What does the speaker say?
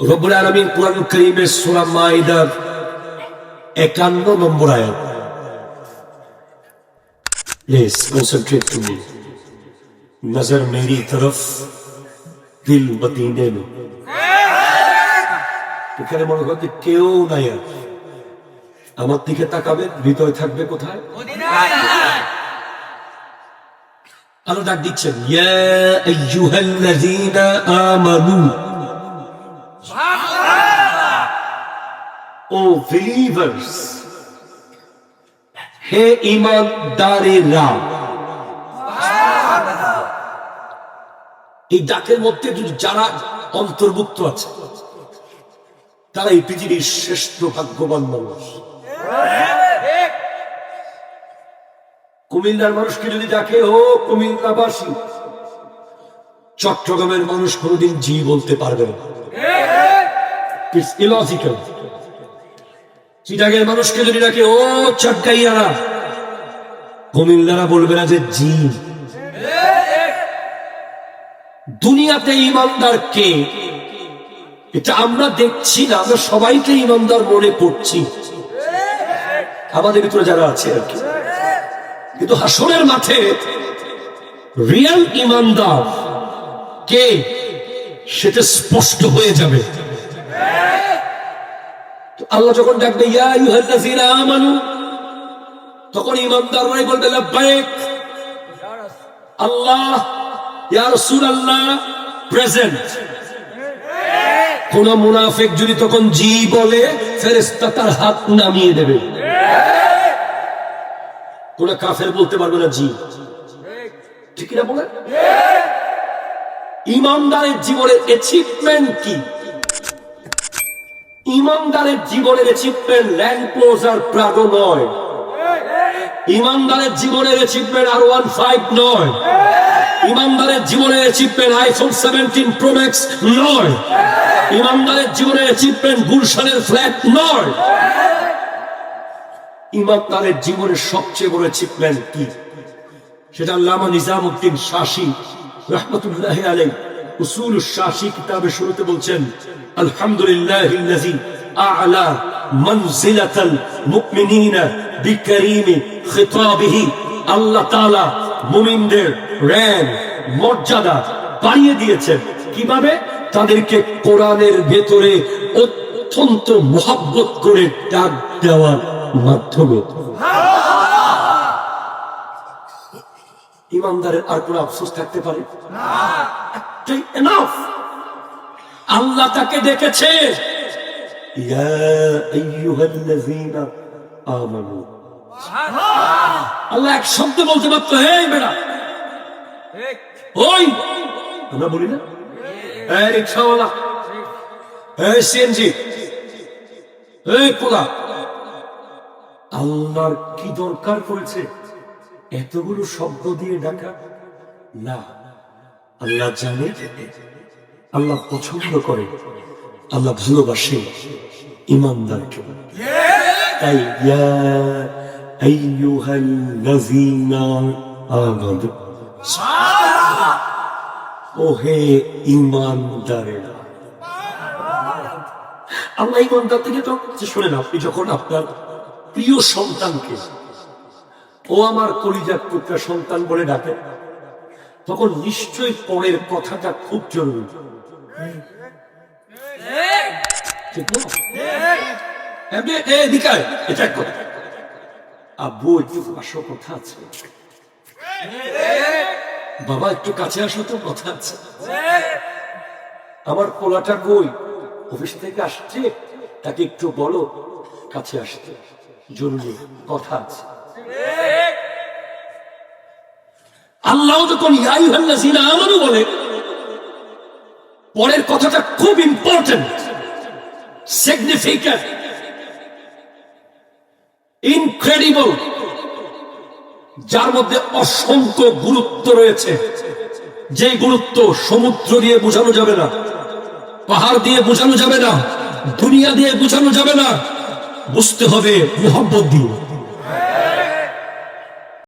রব্বুল আলামিন কোরআন কারীমের সূরা মাইদার 51 নম্বর আয়াত। প্লিজ কনসেন্ট্রেট টু মি নজর মেরি তরফ, দিল মদিনে মে এখানে মনে করতে কেউ নাই আর। আমার দিকে তাকাবে, হৃদয় থাকবে কোথায়? আল্লাহ ডাক দিচ্ছেন, ইয়া আইয়ুহাল্লাযীনা আমানু। ও বিলিভার্স হে ইমানদারেরা এই ডাকের মধ্যে যারা অন্তর্ভুক্ত আছে তারা এই পৃথিবীর শ্রেষ্ঠ ভাগ্যবান মানুষ। কুমিল্লার মানুষকে যদি ডাকে ও কুমিল্লাবাসী চট্টগ্রামের মানুষ কোনোদিন জি বলতে পারবে না। ইটস ইলজিক্যাল চিটাগের মানুষকে যদি ডাকে, ও চটকাইয়ারা কুমিল্লারা বলবে না যে জি দুনিয়াতে ইমানদার কে? এটা আমরা দেখছি না, আমরা সবাইকে ইমানদার মনে করছি। আমাদের ভিতরে যারা আছে আর কি। কিন্তু হাসনের মাঠে রিয়াল ইমানদার কে? সেটা স্পষ্ট হয়ে যাবে। আল্লাহ যখন ডাকবে ইয়া আমানু তখন ইমানদাররাই বলবে লাব্বাইক আল্লাহ ইয়া রাসূলুল্লাহ প্রেজেন্ট। কোন মুনাফিক যদি তখন জি বলে ফেরেশতা তার হাত নামিয়ে দেবে। কোন কাফের বলতে পারবে না জি। ঠিক না বলে ইমানদারের জীবনের অ্যাচিভমেন্ট কি? ইমানদারের জীবনের অ্যাচিভমেন্ট ল্যান্ড ক্লোজার প্রাগো নয়। ইমানদারের জীবনের অ্যাচিভমেন্ট আর ওয়ান ফাইভ নয়। ইমানদারের জীবনের অ্যাচিভমেন্ট আইফোন সেভেন্টিন প্রোম্যাক্স নয়। ইমানদারের জীবনের অ্যাচিভমেন্ট গুলশানের ফ্ল্যাট নয়। ইমানদারের জীবনের সবচেয়ে বড় অ্যাচিভমেন্ট কি? সেটা আল্লামা নিজামউদ্দিন শাসি রহমতুল্লাহ আলাই উসুল শাসি শুরুতে বলছেন, আলহামদুলিল্লাহ আ'লা মনজিলাতাল বিকারীমি খিতাবিহি। আল্লাহ তাআলা মুমিনদের র্যাঙ্ক মর্যাদা বাড়িয়ে দিয়েছেন। কীভাবে? তাদেরকে কোরআনের ভেতরে অত্যন্ত মোহাব্বত করে ডাক দেওয়ার মাধ্যমে। ইমানদারের আর কোনো আফসোস থাকতে পারে? আল্লাহ তাকে ডেকেছে। আমানু। আল্লাহ এক শব্দ বলতে পারতো হে বেড়া ওই আমরা বলি না? এই রিক্সাওয়ালা এই সিএনজি এই পোলা আল্লাহর কি দরকার পড়েছে? এতগুলো শব্দ দিয়ে ডাকা? না। আল্লাহ জানে, আল্লাহ পছন্দ করে, আল্লাহ ভালোবাসে ইমানদারকে। তাই ইমানদার থেকে তো শোনেন আপনি যখন আপনার প্রিয় সন্তানকে, ও আমার কলিজার টুকরা সন্তান বলে ডাকে তখন নিশ্চয়ই পরের কথাটা খুব জরুরি। আব্বু একটু আসো কথা আছে। বাবা, একটু কাছে আসো তো, কথা আছে। আমার পোলাটা কই? অফিস থেকে আসছে? তাকে একটু বলো, কাছে আসতে। জরুরি, কথা আছে। আল্লাহ যখন ইয়াইহাল্লাযীনা আমানু বলে, পরের কথাটা খুব ইম্পর্টেন্ট সিগনিফিক্যান্ট ইনক্রেডিবল যার মধ্যে অসংখ্য গুরুত্ব রয়েছে। যে গুরুত্ব সমুদ্র দিয়ে বোঝানো যাবে না, পাহাড় দিয়ে বোঝানো যাবে না, দুনিয়া দিয়ে বোঝানো যাবে না, বুঝতে হবে মোহাম্মত দিয়ে।